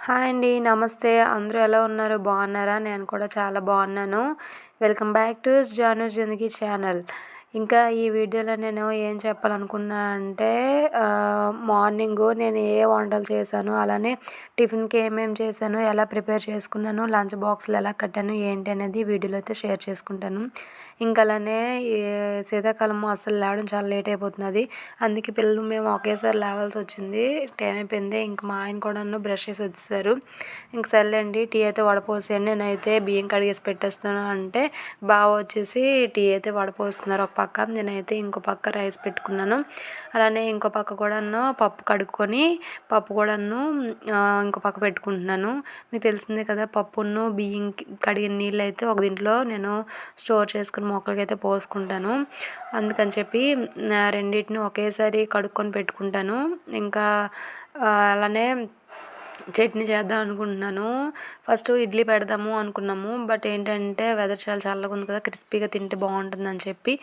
Hi అండి నమస్తే. అందరూ ఎలా ఉన్నారు? బాగున్నారా? నేను కూడా చాలా బాగున్నాను. Welcome back to Janu Zindagi channel ఇంకా ఈ వీడియోలో నేను ఏం చెప్పాలనుకున్నా అంటే మార్నింగు నేను ఏ వంటలు చేశాను అలానే టిఫిన్కి ఏమేమి చేశాను ఎలా ప్రిపేర్ చేసుకున్నాను లంచ్ బాక్స్లు ఎలా కట్టాను ఏంటి అనేది వీడియోలో అయితే షేర్ చేసుకుంటాను. ఇంకా అలానే శీతాకాలం అసలు లేవడం చాలా లేట్ అయిపోతున్నది అందుకే పిల్లలు మేము ఒకేసారి లేవాల్సి వచ్చింది. టైం అయిపోయింది. ఇంక మా ఆయన కూడా బ్రష్ చేసి వచ్చేసారు. ఇంక సర్లేండి టీ అయితే వడపోసాను నేనైతే బియ్యం కడిగేసి పెట్టేస్తాను అంటే బాగా వచ్చేసి టీ అయితే వడపోస్తున్నారు. ఒక పక్క నేనైతే ఇంకో పక్క రైస్ పెట్టుకున్నాను. అలానే ఇంకో పక్క కూడాను పప్పు కడుక్కొని పప్పు కూడాను ఇంకో పక్క పెట్టుకుంటున్నాను. మీకు తెలిసిందే కదా పప్పును బియ్యం కడిగిన నీళ్ళు అయితే ఒక దీంట్లో నేను స్టోర్ చేసుకుని మొక్కలకి అయితే పోసుకుంటాను. అందుకని చెప్పి రెండింటిని ఒకేసారి కడుక్కొని పెట్టుకుంటాను. ఇంకా అలానే చట్నీ చేద్దాం అనుకుంటున్నాను. ఫస్ట్ ఇడ్లీ పెడదాము అనుకున్నాము. బట్ ఏంటంటే వెదర్ చాలా చల్లగా ఉంది కదా క్రిస్పీగా తింటే బాగుంటుందని చెప్పి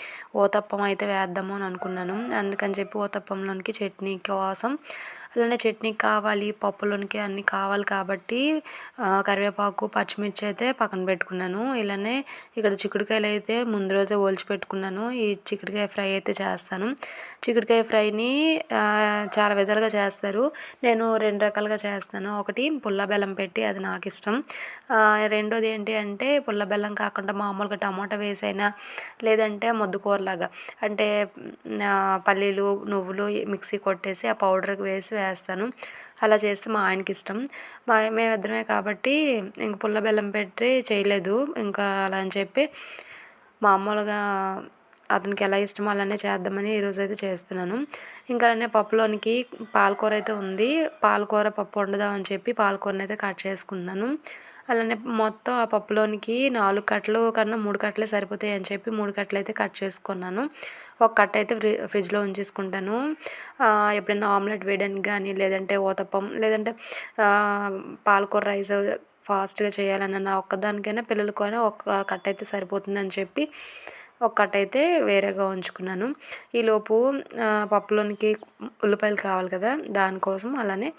ఓతప్పం అయితే వేద్దాము అని అనుకున్నాను. అందుకని చెప్పి ఓతప్పంలోనికి చట్నీ కోసం అలానే చట్నీ కావాలి పప్పులోనికి అన్నీ కావాలి కాబట్టి కరివేపాకు పచ్చిమిర్చి అయితే పక్కన పెట్టుకున్నాను. ఇలానే ఇక్కడ చిక్కుడుకాయలు అయితే ముందు రోజే ఒలిచి పెట్టుకున్నాను. ఈ చిక్కుడుకాయ ఫ్రై అయితే చేస్తాను. చిక్కుడుకాయ ఫ్రైని చాలా విధాలుగా చేస్తారు. నేను రెండు రకాలుగా చేస్తాను. ఒకటి పుల్ల బెల్లం పెట్టి అది నాకు ఇష్టం. రెండోది ఏంటి అంటే పుల్ల బెల్లం కాకుండా మామూలుగా టమాటా వేసైనా లేదంటే ముద్దకూరలాగా అంటే పల్లీలు నువ్వులు మిక్సీ కొట్టేసి ఆ పౌడర్కి వేసి వేస్తాను అలా చేస్తే మా ఆయనకి ఇష్టం. మా మేమిద్దరమే కాబట్టి ఇంక పుల్ల బెల్లం పెట్టి చేయలేదు. ఇంకా అలా అని చెప్పి మామూలుగా అతనికి ఎలా ఇష్టమో అలానే చేద్దామని ఈరోజు అయితే చేస్తున్నాను. ఇంకా అలానే పప్పులోనికి పాలకూర అయితే ఉంది. పాలకూర పప్పు వండుదామని చెప్పి పాలకూరని అయితే కట్ చేసుకున్నాను అలానే మొత్తం ఆ పప్పులోనికి నాలుగు కట్టలు కన్నా మూడు కట్టలే సరిపోతాయి అని చెప్పి మూడు కట్టలు అయితే కట్ చేసుకున్నాను. ఒక కట్ట అయితే ఫ్రి ఫ్రిడ్జ్లో ఉంచేసుకుంటాను. ఎప్పుడైనా ఆమ్లెట్ వేయడానికి కానీ లేదంటే ఊతప్పం లేదంటే పాలకూర రైస్ ఫాస్ట్గా చేయాలని నా ఒక్కదానికైనా పిల్లలకైనా ఒక కట్ట అయితే సరిపోతుందని చెప్పి ఒక కట్ట అయితే వేరేగా ఉంచుకున్నాను. ఈలోపు పప్పులోనికి ఉల్లిపాయలు కావాలి కదా దానికోసం అలానే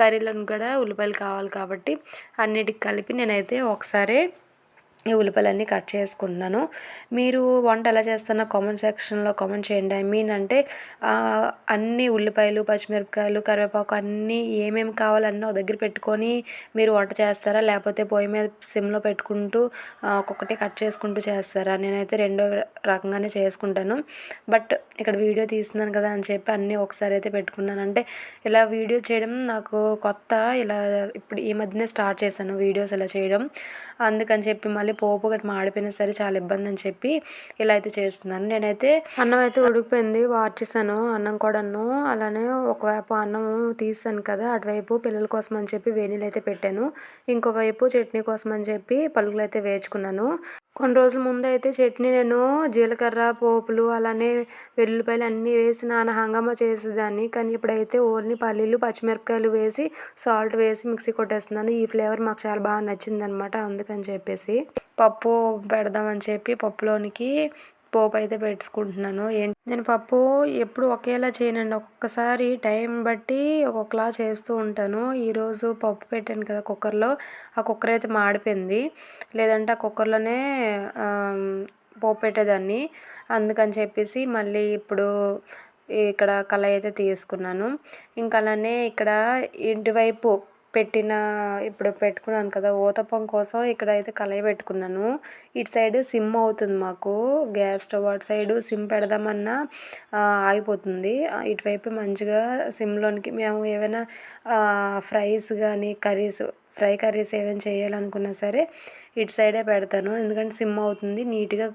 కర్రీలోని కూడా ఉల్లిపాయలు కావాలి కాబట్టి అన్నిటికి కలిపి నేనైతే ఒకసారి ఈ ఉల్లిపాయలన్నీ కట్ చేసుకుంటున్నాను. మీరు వంట ఎలా చేస్తున్న కామెంట్ సెక్షన్లో కామెంట్ చేయండి. ఐ మీన్ అంటే అన్ని ఉల్లిపాయలు పచ్చిమిరపకాయలు కరివేపాకు అన్నీ ఏమేమి కావాలన్నా దగ్గర పెట్టుకొని మీరు వంట చేస్తారా? లేకపోతే పొయ్యి మీద సిమ్లో పెట్టుకుంటూ ఒక్కొక్కటి కట్ చేసుకుంటూ చేస్తారా? నేనైతే రెండో రకంగానే చేసుకుంటాను. బట్ ఇక్కడ వీడియో తీస్తున్నాను కదా అని చెప్పి అన్నీ ఒకసారి అయితే పెట్టుకున్నాను. అంటే ఇలా వీడియో చేయడం నాకు కొత్త ఇలా ఇప్పుడు ఈ మధ్యనే స్టార్ట్ చేశాను వీడియోస్ ఇలా చేయడం. అందుకని చెప్పి మళ్ళీ పోపు గట్ట మాడిపోయినా సరే చాలా ఇబ్బంది అని చెప్పి ఇలా అయితే చేస్తున్నాను. నేనైతే అన్నం అయితే ఉడికిపోయింది. వార్చేసాను అన్నం కూడాను అలానే ఒకవైపు అన్నం తీసాను కదా అటువైపు పిల్లల కోసం అని చెప్పి వేణీలు అయితే పెట్టాను. ఇంకోవైపు చట్నీ కోసం అని చెప్పి పలుకులు అయితే వేచుకున్నాను కొన్ని రోజుల ముందు అయితే చట్నీ నేను జీలకర్ర పోపులు అలానే వెల్లుల్లిపాయలు అన్నీ వేసి నాన్న హంగామా చేసేదాన్ని. కానీ ఇప్పుడైతే ఓన్లీ పల్లీలు పచ్చిమిరపకాయలు వేసి సాల్ట్ వేసి మిక్సీ కొట్టేస్తున్నాను. ఈ ఫ్లేవర్ మాకు చాలా బాగా నచ్చింది అనమాట అందుకని చెప్పేసి. పప్పు పెడదామని చెప్పి పప్పులోనికి పోపు అయితే పెట్టుకుంటున్నాను. ఏంటి నేను పప్పు ఎప్పుడు ఒకేలా చేయనండి. ఒక్కొక్కసారి టైం బట్టి ఒక్కొక్కలా చేస్తూ ఉంటాను. ఈరోజు పప్పు పెట్టాను కదా కుక్కర్లో. ఆ కుక్కర్ అయితే మాడిపోయింది. లేదంటే ఆ కుక్కర్లోనే పోపు పెట్టేదాన్ని. అందుకని చెప్పేసి మళ్ళీ ఇప్పుడు ఇక్కడ కళాయి అయితే తీసుకున్నాను. ఇంకా అలానే ఇక్కడ ఇంటివైపు పెట్టిన ఇప్పుడు పెట్టుకున్నాను కదా ఊతప్పం కోసం ఇక్కడ అయితే కళాయి పెట్టుకున్నాను. ఇటు సైడ్ సిమ్ అవుతుంది మాకు గ్యాస్ స్టవ్ అటు సైడ్ సిమ్ పెడదామన్నా ఆగిపోతుంది. ఇటువైపు మంచిగా సిమ్లోనికి మేము ఏమైనా ఫ్రైస్ కానీ కర్రీస్ ఫ్రై కర్రీస్ ఏమైనా చేయాలనుకున్నా సరే ఇటు సైడే పెడతాను. ఎందుకంటే సిమ్ అవుతుంది నీట్గా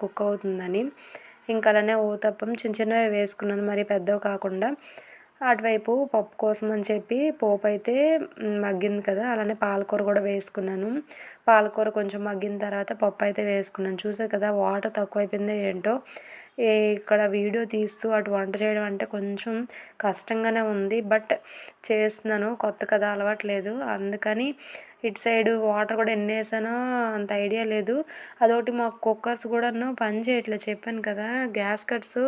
కుక్ అవుతుందని. ఇంకా అలానే ఊతప్పం చిన్న చిన్నవి వేసుకున్నాను మరి పెద్దవి కాకుండా. అటువైపు పప్పు కోసం అని చెప్పి పోపు అయితే మగ్గింది కదా అలానే పాలకూర కూడా వేసుకున్నాను. పాలకూర కొంచెం మగ్గిన తర్వాత పప్పు అయితే వేసుకున్నాను. చూసారు కదా వాటర్ తక్కువైపోయిందో ఏంటో? ఇక్కడ వీడియో తీస్తూ అటు వంట చేయడం అంటే కొంచెం కష్టంగానే ఉంది బట్ చేస్తున్నాను. కొత్త కదా అలవాట్లేదు అందుకని ఇటు సైడ్ వాటర్ కూడా ఎన్ని వేసానో అంత ఐడియా లేదు. అదొకటి మాకు కుక్కర్స్ కూడాను పని చేయట్లేదు. చెప్పాను కదా గ్యాస్ కట్స్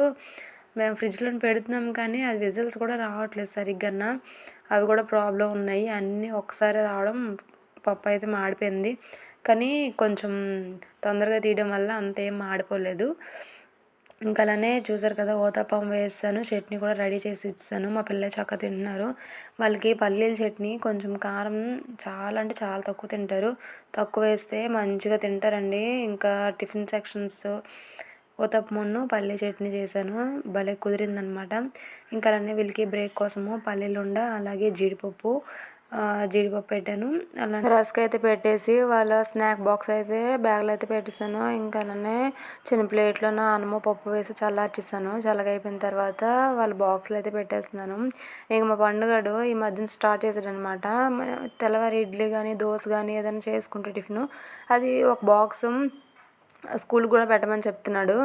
మేము ఫ్రిడ్జ్లో పెడుతున్నాం కానీ అది విజిల్స్ కూడా రావట్లేదు సరిగ్గా అవి కూడా ప్రాబ్లం ఉన్నాయి. అన్నీ ఒకసారి రావడం పప్పు అయితే మాడిపోయింది. కానీ కొంచెం తొందరగా తీయడం వల్ల అంతేం మాడిపోలేదు. ఇంకా అలానే చూసారు కదా ఓతాపం వేస్తాను చట్నీ కూడా రెడీ చేసి ఇస్తాను మా పిల్లలు చక్క తింటున్నారు. వాళ్ళకి పల్లీల చట్నీ కొంచెం కారం చాలా అంటే చాలా తక్కువ తింటారు. తక్కువ వేస్తే మంచిగా తింటారండి. ఇంకా టిఫిన్ సెక్షన్స్ ఊతప్పమును పల్లీ చట్నీ చేశాను. భలే కుదిరిందనమాట ఇంకా అలానే వీళ్ళకి బ్రేక్ కోసము పల్లీలుండ అలాగే జీడిపప్పు జీడిపప్పు పెట్టాను. అలా రస్క్ అయితే పెట్టేసి వాళ్ళ స్నాక్ బాక్స్ అయితే బ్యాగ్లో అయితే పెట్టేసాను ఇంకా అలానే చిన్న ప్లేట్లోన అన్నము పప్పు వేసి చల్లార్చిస్తాను చల్లగా అయిపోయిన తర్వాత వాళ్ళ బాక్స్లో అయితే పెట్టేస్తున్నాను. ఇంక మా పండుగడు ఈ మధ్యన స్టార్ట్ చేశాడు అనమాట తెల్లవారి ఇడ్లీ కానీ దోశ కానీ ఏదైనా చేసుకుంటే టిఫిన్. అది ఒక బాక్స్ స్కూల్ కూడా పెట్టమని చెప్తున్నాడు.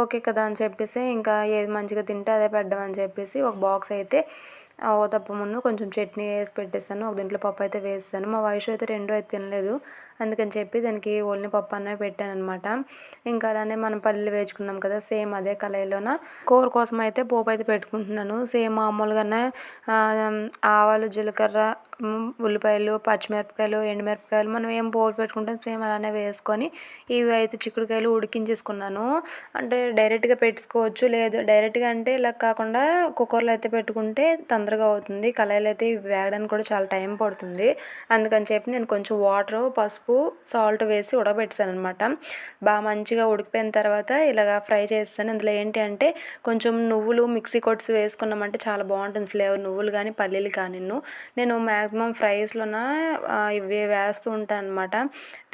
ఓకే కదా అని చెప్పేసి ఇంకా ఏది మంచిగా తింటే అదే పెట్టమని చెప్పేసి ఒక బాక్స్ అయితే ఊతప్పమును కొంచెం చట్నీ వేసి పెట్టేసాను ఒక దీంట్లో పప్పు అయితే వేసాను మా వయసు అయితే రెండు అయితే తినలేదు. అందుకని చెప్పి దానికి ఓన్లీ పప్పు అన్నమే పెట్టాను అనమాట ఇంకా అలానే మనం పల్లీలు వేసుకున్నాం కదా సేమ్ అదే కళాయిలోన. కూర కోసం అయితే పోపు అయితే పెట్టుకుంటున్నాను. సేమ్ మామూలుగానే ఆవాలు జీలకర్ర ఉల్లిపాయలు పచ్చిమిరపకాయలు ఎండుమిరపకాయలు మనం ఏం పోపు పెట్టుకుంటాం సేమ్ అలానే వేసుకొని ఇవి అయితే చిక్కుడుకాయలు ఉడికించేసుకున్నాను. అంటే డైరెక్ట్గా పెట్టుకోవచ్చు లేదు డైరెక్ట్గా అంటే ఇలా కాకుండా కుక్కర్లో అయితే పెట్టుకుంటే తొందరగా అవుతుంది. కళాయిలు అయితే వేగడానికి కూడా చాలా టైం పడుతుంది. అందుకని చెప్పి నేను కొంచెం వాటర్ పసుపు సాల్ట్ వేసి ఉడకబెట్టాను అనమాట బాగా మంచిగా ఉడికిపోయిన తర్వాత ఇలాగ ఫ్రై చేస్తాను. ఇందులో ఏంటి అంటే కొంచెం నువ్వులు మిక్సీ కొట్స్ వేసుకున్నామంటే చాలా బాగుంటుంది ఫ్లేవర్. నువ్వులు కానీ పల్లీలు కానీ నేను మ్యాక్సిమం ఫ్రైస్లోన ఇవి వేస్తూ ఉంటాను అనమాట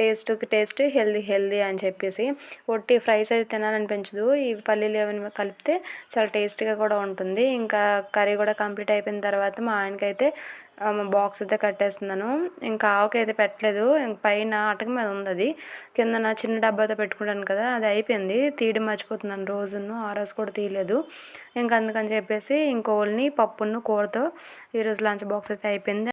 టేస్ట్కి టేస్ట్ హెల్దీ హెల్దీ అని చెప్పేసి. ఒట్టి ఫ్రైస్ అయితే తినాలనిపించదు. ఈ పల్లీలు ఏమైనా కలిపితే చాలా టేస్టీగా కూడా ఉంటుంది. ఇంకా కర్రీ కూడా కంప్లీట్ అయిపోయిన తర్వాత మా ఆయనకైతే బాక్స్ అయితే కట్టేస్తున్నాను. ఇంకా ఆవుకి అయితే పెట్టలేదు. పైన అటక మీద ఉంది అది. కింద నా చిన్న డబ్బాతో పెట్టుకుంటాను కదా అది అయిపోయింది. తీయడం మర్చిపోతున్నాను రోజును ఆ రోజు కూడా తీయలేదు. ఇంకా అందుకని చెప్పేసి ఇంకోళ్ళని పప్పును కూరతో ఈరోజు లంచ్ బాక్స్ అయితే అయిపోయింది.